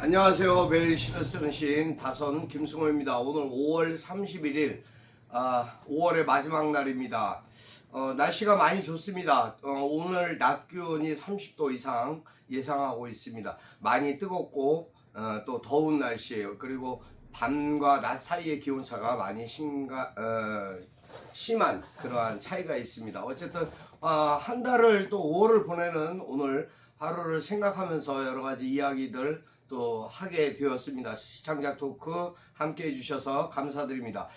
안녕하세요. 매일 시를 쓰는 시인 다선 김승호입니다. 오늘 5월 31일, 아, 5월의 마지막 날입니다. 어, 날씨가 많이 좋습니다. 어, 오늘 낮 기온이 30도 이상 예상하고 있습니다. 많이 뜨겁고 어, 또 더운 날씨예요. 그리고 밤과 낮 사이의 기온 차가 많이 심가, 어, 심한 그러한 차이가 있습니다. 어쨌든 아, 한 달을 또 5월을 보내는 오늘 하루를 생각하면서 여러 가지 이야기들 또 하게 되었습니다. 시청자 토크 함께 해주셔서 감사드립니다.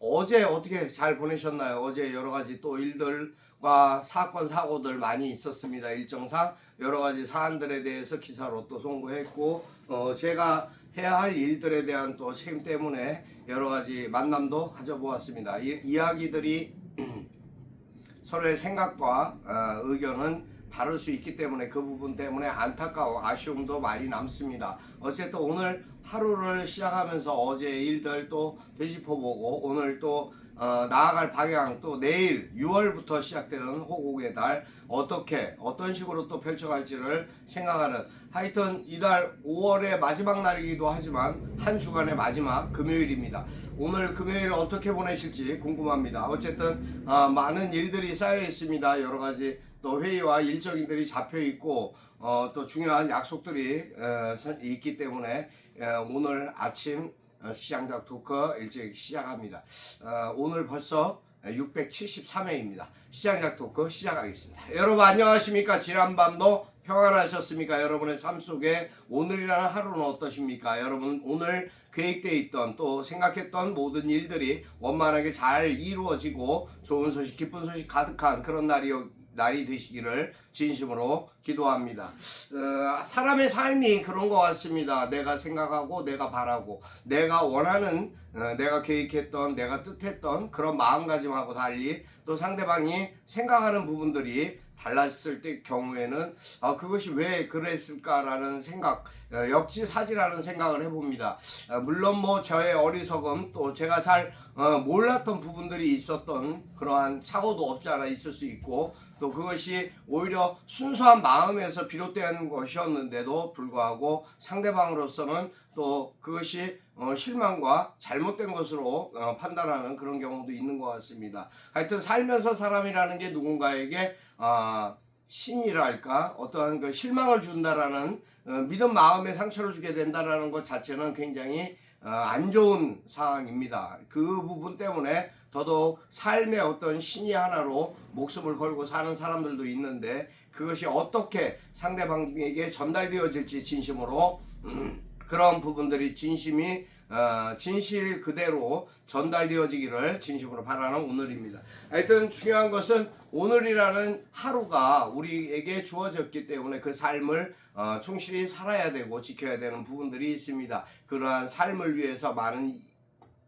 어, 제 어떻게 잘 보내셨나요? 어제 여러 가지 또 일들과 사건 사고들 많이 있었습니다. 일정상 여러 가지 사안들에 대해서 기사로 또 송구했고 어, 제가 해야 할 일들에 대한 또 책임 때문에 여러 가지 만남도 가져보았습니다. 이, 이야기들이 서로의 생각과 어, 의견은 다를 수 있기 때문에 그 부분 때문에 안타까워 아쉬움도 많이 남습니다. 어쨌든 오늘 하루를 시작하면서 어제 일들 또 되짚어보고 오늘 또 어, 나아갈 방향 또 내일 6월부터 시작되는 호국의 달 어떻게 어떤 식으로 또 펼쳐갈지를 생각하는 하여튼 이달 5월의 마지막 날이기도 하지만 한 주간의 마지막 금요일입니다. 오늘 금요일 어떻게 보내실지 궁금합니다. 어쨌든 어, 많은 일들이 쌓여 있습니다. 여러 가지 또 회의와 일정들이 잡혀 있고 어, 또 중요한 약속들이 어, 선- 있기 때문에 어, 오늘 아침 어, 시장작 토크 일찍 시작합니다. 어, 오늘 벌써 673회입니다. 시장작 토크 시작하겠습니다. 여러분 안녕하십니까? 지난밤도 평안하셨습니까? 여러분의 삶 속에 오늘이라는 하루는 어떠십니까? 여러분 오늘 계획되어 있던 또 생각했던 모든 일들이 원만하게 잘 이루어지고 좋은 소식, 기쁜 소식 가득한 그런 날이 날이 되시기를 진심으로 기도합니다. 어, 사람의 삶이 그런 것 같습니다. 내가 생각하고 내가 바라고 내가 원하는 어, 내가 계획했던 내가 뜻했던 그런 마음가짐하고 달리 또 상대방이 생각하는 부분들이 달랐을 때 경우에는 아, 그것이 왜 그랬을까라는 생각 어, 역지사지라는 생각을 해봅니다. 어, 물론 뭐 저의 어리석음 또 제가 잘 어, 몰랐던 부분들이 있었던 그러한 착오도 없지 않아 있을 수 있고 또 그것이 오히려 순수한 마음에서 비롯되는 것이었는데도 불구하고 상대방으로서는 또 그것이 어, 실망과 잘못된 것으로 어, 판단하는 그런 경우도 있는 것 같습니다. 하여튼 살면서 사람이라는 게 누군가에게 아, 신이랄까 어떠한 그 실망을 준다라는 어, 믿음 마음에 상처를 주게 된다라는 것 자체는 굉장히 어, 안 좋은 상황입니다. 그 부분 때문에 더더욱 삶의 어떤 신이 하나로 목숨을 걸고 사는 사람들도 있는데 그것이 어떻게 상대방에게 전달되어질지 진심으로 음, 그런 부분들이 진심이 어, 진실 그대로 전달되어지기를 진심으로 바라는 오늘입니다. 하여튼 중요한 것은 오늘이라는 하루가 우리에게 주어졌기 때문에 그 삶을 어, 충실히 살아야 되고 지켜야 되는 부분들이 있습니다. 그러한 삶을 위해서 많은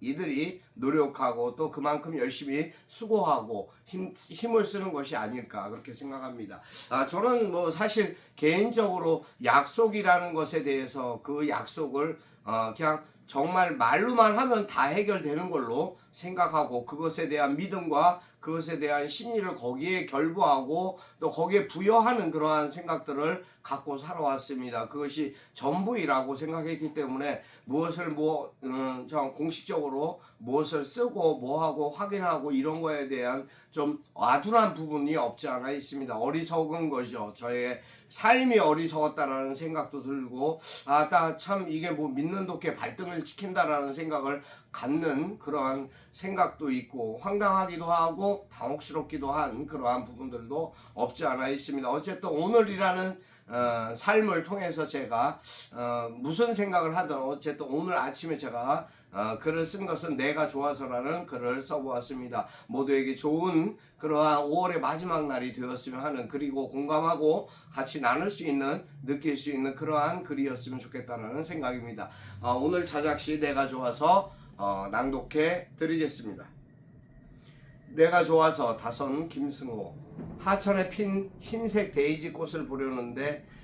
이들이 노력하고 또 그만큼 열심히 수고하고 힘, 힘을 쓰는 것이 아닐까 그렇게 생각합니다. 아, 저는 뭐 사실 개인적으로 약속이라는 것에 대해서 그 약속을 어, 그냥 정말 말로만 하면 다 해결되는 걸로 생각하고 그것에 대한 믿음과 그것에 대한 신의를 거기에 결부하고 또 거기에 부여하는 그러한 생각들을 갖고 살아왔습니다. 그것이 전부이라고 생각했기 때문에 무엇을 뭐, 음, 좀 공식적으로 무엇을 쓰고 뭐하고 확인하고 이런 거에 대한 좀 아둔한 부분이 없지 않아 있습니다. 어리석은 거죠. 저의 삶이 어리석었다라는 생각도 들고 아참 이게 뭐 믿는 독해 발등을 지킨다라는 생각을 갖는 그러한 생각도 있고 황당하기도 하고 당혹스럽기도 한 그러한 부분들도 없지 않아 있습니다. 어쨌든 오늘이라는 어, 삶을 통해서 제가 어, 무슨 생각을 하든 어쨌든 오늘 아침에 제가 어, 글을 쓴 것은 내가 좋아서라는 글을 써보았습니다. 모두에게 좋은 그러한 5월의 마지막 날이 되었으면 하는 그리고 공감하고 같이 나눌 수 있는 느낄 수 있는 그러한 글이었으면 좋겠다라는 생각입니다. 어, 오늘 자작시 내가 좋아서 어, 낭독해 드리겠습니다. 내가 좋아서 다선 김승호 하천에 핀 흰색 데이지 꽃을 보려는데 저,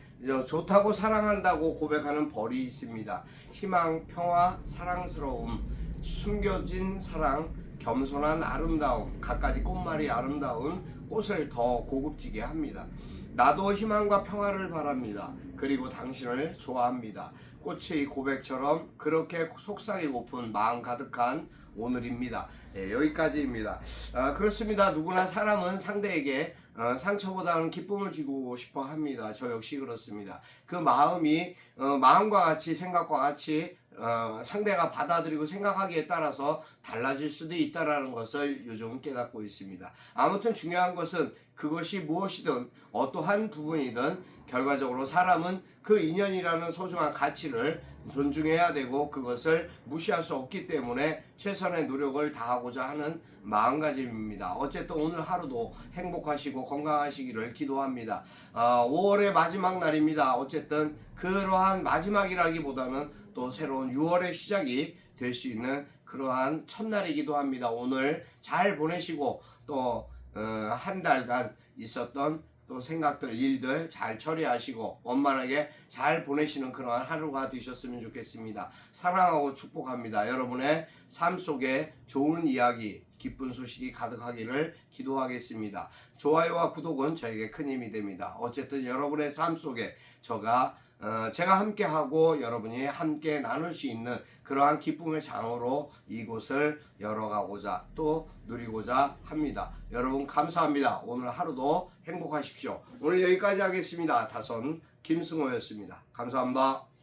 좋다고 사랑한다고 고백하는 벌이 있습니다. 희망, 평화, 사랑스러움, 숨겨진 사랑, 겸손한 아름다움, 갖가지 꽃말이 아름다운 꽃을 더 고급지게 합니다. 나도 희망과 평화를 바랍니다. 그리고 당신을 좋아합니다. 꽃의 고백처럼 그렇게 속삭이고픈 마음 가득한 오늘입니다. 예, 여기까지입니다. 아, 그렇습니다. 누구나 사람은 상대에게 어, 상처보다는 기쁨을 주고 싶어 합니다. 저 역시 그렇습니다. 그 마음이 어, 마음과 같이 생각과 같이 어, 상대가 받아들이고 생각하기에 따라서 달라질 수도 있다라는 것을 요즘 깨닫고 있습니다. 아무튼 중요한 것은 그것이 무엇이든 어떠한 부분이든 결과적으로 사람은 그 인연이라는 소중한 가치를 존중해야 되고 그것을 무시할 수 없기 때문에 최선의 노력을 다하고자 하는 마음가짐입니다. 어쨌든 오늘 하루도 행복하시고 건강하시기를 기도합니다. 아, 5월의 마지막 날입니다. 어쨌든 그러한 마지막이라기보다는 또 새로운 6월의 시작이 될 수 있는 그러한 첫날이기도 합니다. 오늘 잘 보내시고 또 한 달간 있었던 또 생각들, 일들 잘 처리하시고 원만하게 잘 보내시는 그러한 하루가 되셨으면 좋겠습니다. 사랑하고 축복합니다. 여러분의 삶 속에 좋은 이야기, 기쁜 소식이 가득하기를 기도하겠습니다. 좋아요와 구독은 저에게 큰 힘이 됩니다. 어쨌든 여러분의 삶 속에 저가 어, 제가 함께하고 여러분이 함께 나눌 수 있는 그러한 기쁨의 장으로 이곳을 열어가고자 또 누리고자 합니다. 여러분 감사합니다. 오늘 하루도 행복하십시오. 오늘 여기까지 하겠습니다. 다선 김승호였습니다. 감사합니다.